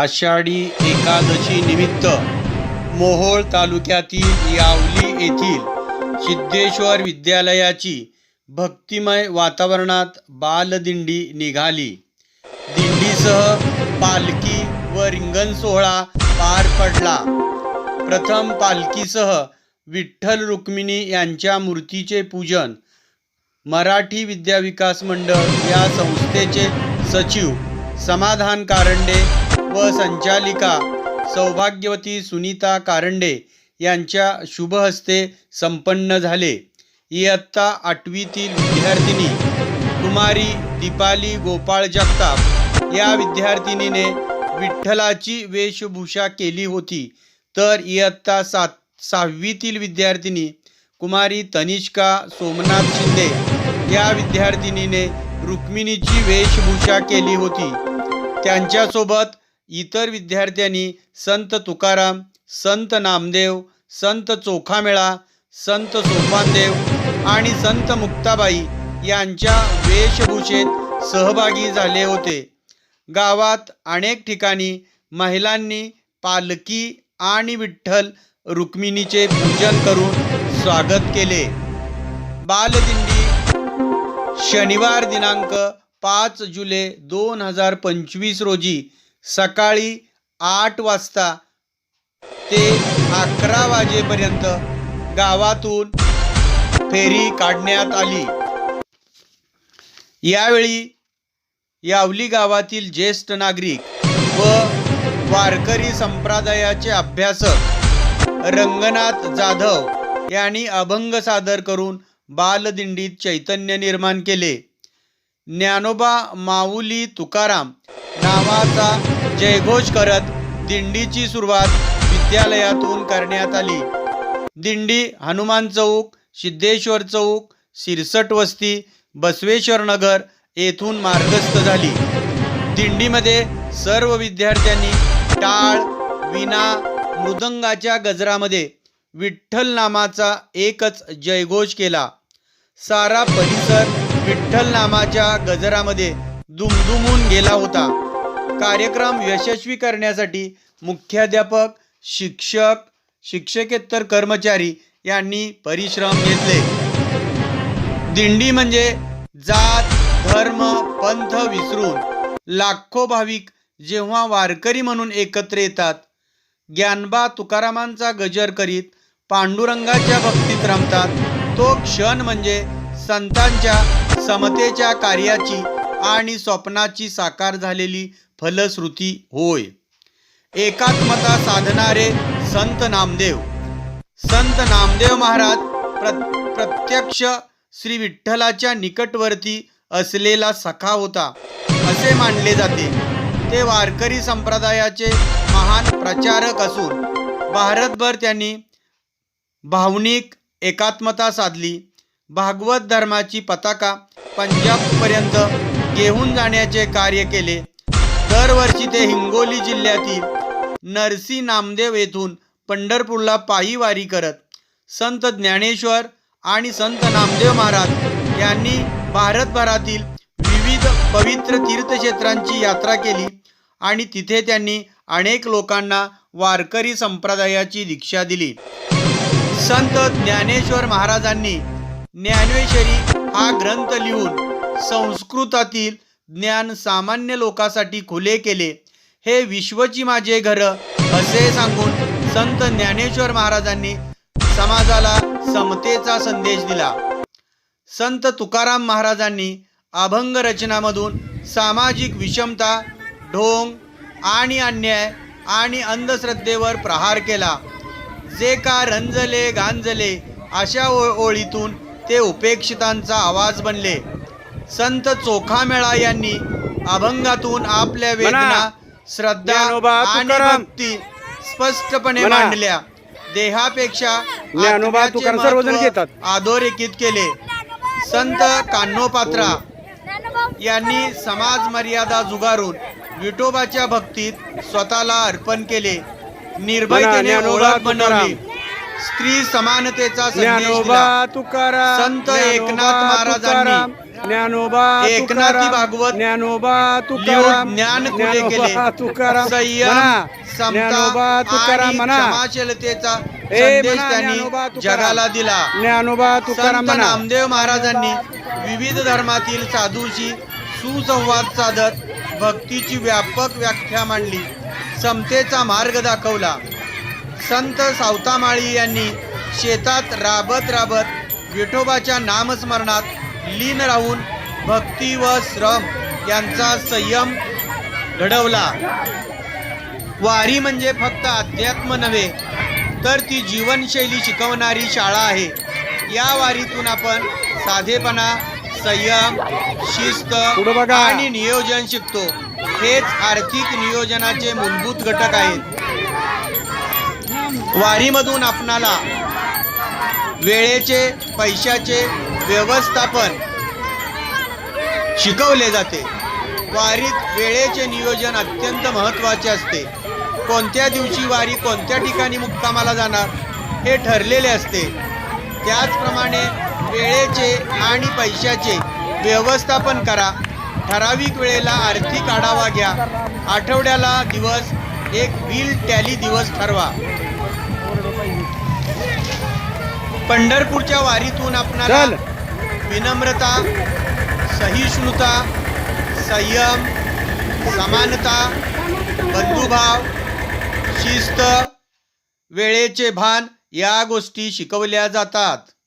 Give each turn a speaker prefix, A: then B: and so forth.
A: आषाढी एकादशी निमित्त मोहोळ तालुक्यातील यावली येथील सिद्धेश्वर विद्यालयाची भक्तिमय वातावरणात बालदिंडी निघाली दिंडीसह पालखी व रिंगण सोहळा पार पडला प्रथम पालखीसह विठ्ठल रुक्मिणी यांच्या मूर्तीचे पूजन मराठी विद्याविकास मंडळ या संस्थेचे सचिव समाधान कारंडे व संचालिका सौभाग्यवती सुनीता कारंडे यांच्या शुभहस्ते संपन्न झाले इयत्ता आठवीतील विद्यार्थिनी कुमारी दीपाली गोपाळ जगताप या विद्यार्थिनीने विठ्ठलाची वेशभूषा केली होती तर इयत्ता सात सहावीतील विद्यार्थिनी कुमारी तनिष्का सोमनाथ शिंदे या विद्यार्थिनीने रुक्मिणीची वेशभूषा केली होती त्यांच्यासोबत इतर विद्यार्थ्यांनी संत तुकाराम संत नामदेव संत चोखामेळा संत सोपानदेव आणि संत मुक्ताबाई यांच्या वेशभूषेत सहभागी झाले होते गावात अनेक ठिकाणी महिलांनी पालकी आणि विठ्ठल रुक्मिणीचे पूजन करून स्वागत केले बालदिंडी शनिवार दिनांक पाच जुलै दोन हजार पंचवीस रोजी सकाळी आठ वाजता ते अकरा वाजेपर्यंत गावातून फेरी काढण्यात आली यावेळी यावली गावातील ज्येष्ठ नागरिक व वारकरी संप्रदायाचे अभ्यासक रंगनाथ जाधव यांनी अभंग सादर करून बालदिंडीत चैतन्य निर्माण केले ज्ञानोबा माऊली तुकाराम नावाचा जयघोष करत दिंडीची सुरुवात विद्यालयातून करण्यात आली दिंडी हनुमान चौक सिद्धेश्वर चौक सिरसट वस्ती बसवेश्वर नगर येथून मार्गस्थ झाली दिंडीमध्ये सर्व विद्यार्थ्यांनी टाळ विना मृदंगाच्या गजरामध्ये विठ्ठल नामाचा एकच जयघोष केला सारा परिसर विठ्ठल नामाच्या गजरामध्ये दुमदुमून गेला होता कार्यक्रम यशस्वी करण्यासाठी मुख्याध्यापक शिक्षक शिक्षकेतर कर्मचारी यांनी परिश्रम घेतले दिंडी म्हणजे जात धर्म पंथ विसरून लाखो भाविक जेव्हा वारकरी म्हणून एकत्र येतात ज्ञानबा तुकारामांचा गजर करीत पांडुरंगाच्या भक्तीत रमतात तो क्षण म्हणजे संतांच्या समतेच्या कार्याची आणि स्वप्नाची साकार झालेली फलश्रुती होय एकात्मता साधणारे संत नामदेव संत नामदेव महाराज प्र प्रत्यक्ष श्री विठ्ठलाच्या निकटवर्ती असलेला सखा होता असे मानले जाते ते वारकरी संप्रदायाचे महान प्रचारक असून भारतभर त्यांनी भावनिक एकात्मता साधली भागवत धर्माची पताका पंजाबपर्यंत घेऊन जाण्याचे कार्य केले दरवर्षी ते हिंगोली जिल्ह्यातील नरसी नामदेव येथून पंढरपूरला वारी करत संत ज्ञानेश्वर आणि संत नामदेव महाराज यांनी भारतभरातील विविध पवित्र तीर्थक्षेत्रांची यात्रा केली आणि तिथे त्यांनी अनेक लोकांना वारकरी संप्रदायाची दीक्षा दिली संत ज्ञानेश्वर महाराजांनी ज्ञानेश्वरी हा ग्रंथ लिहून संस्कृतातील ज्ञान सामान्य लोकांसाठी खुले केले हे विश्वची माझे घर असे सांगून संत ज्ञानेश्वर महाराजांनी समाजाला समतेचा संदेश दिला संत तुकाराम महाराजांनी अभंग रचनामधून सामाजिक विषमता ढोंग आणि अन्याय आणि अंधश्रद्धेवर प्रहार केला जे का रंजले गांजले अशा ओळीतून ते उपेक्षितांचा आवाज बनले संत चोखा मेळा यांनी अभंगातून आपल्या वेदना श्रद्धा आणि भक्ती स्पष्टपणे मांडल्या देहापेक्षा अधोरेखित केले संत कान्होपात्रा यांनी समाज मर्यादा जुगारून विठोबाच्या भक्तीत स्वतःला अर्पण केले निर्भयतेने ओळख बनवली स्त्री समानतेचा ज्ञानोबा तुकाराम संत एकनाथ महाराजांनी ज्ञानोबा एकनाथी भागवत ज्ञानोबा तुकाराम ज्ञान खुले केले तुकाराम संयम समता आणि क्षमाशीलतेचा संदेश त्यांनी जगाला दिला ज्ञानोबा तुकाराम संत नामदेव महाराजांनी विविध धर्मातील साधूशी सुसंवाद साधत भक्तीची व्यापक व्याख्या मांडली समतेचा मार्ग दाखवला संत सावतामाळी यांनी शेतात राबत राबत विठोबाच्या नामस्मरणात लीन राहून भक्ती व श्रम यांचा संयम घडवला वारी म्हणजे फक्त अध्यात्म नव्हे तर ती जीवनशैली शिकवणारी शाळा आहे या वारीतून आपण साधेपणा संयम शिस्त आणि नियोजन शिकतो हेच आर्थिक नियोजनाचे मूलभूत घटक आहेत वारीमधून आपणाला वेळेचे पैशाचे व्यवस्थापन शिकवले जाते वारीत वेळेचे नियोजन अत्यंत महत्त्वाचे असते कोणत्या दिवशी वारी कोणत्या ठिकाणी मुक्कामाला जाणार हे ठरलेले असते त्याचप्रमाणे वेळेचे आणि पैशाचे व्यवस्थापन करा ठराविक वेळेला आर्थिक आढावा घ्या आठवड्याला दिवस एक बिल टॅली दिवस ठरवा पंढरपूरच्या वारीतून आपणाला विनम्रता सहिष्णुता संयम समानता बंधुभाव शिस्त वेळेचे भान या गोष्टी शिकवल्या जातात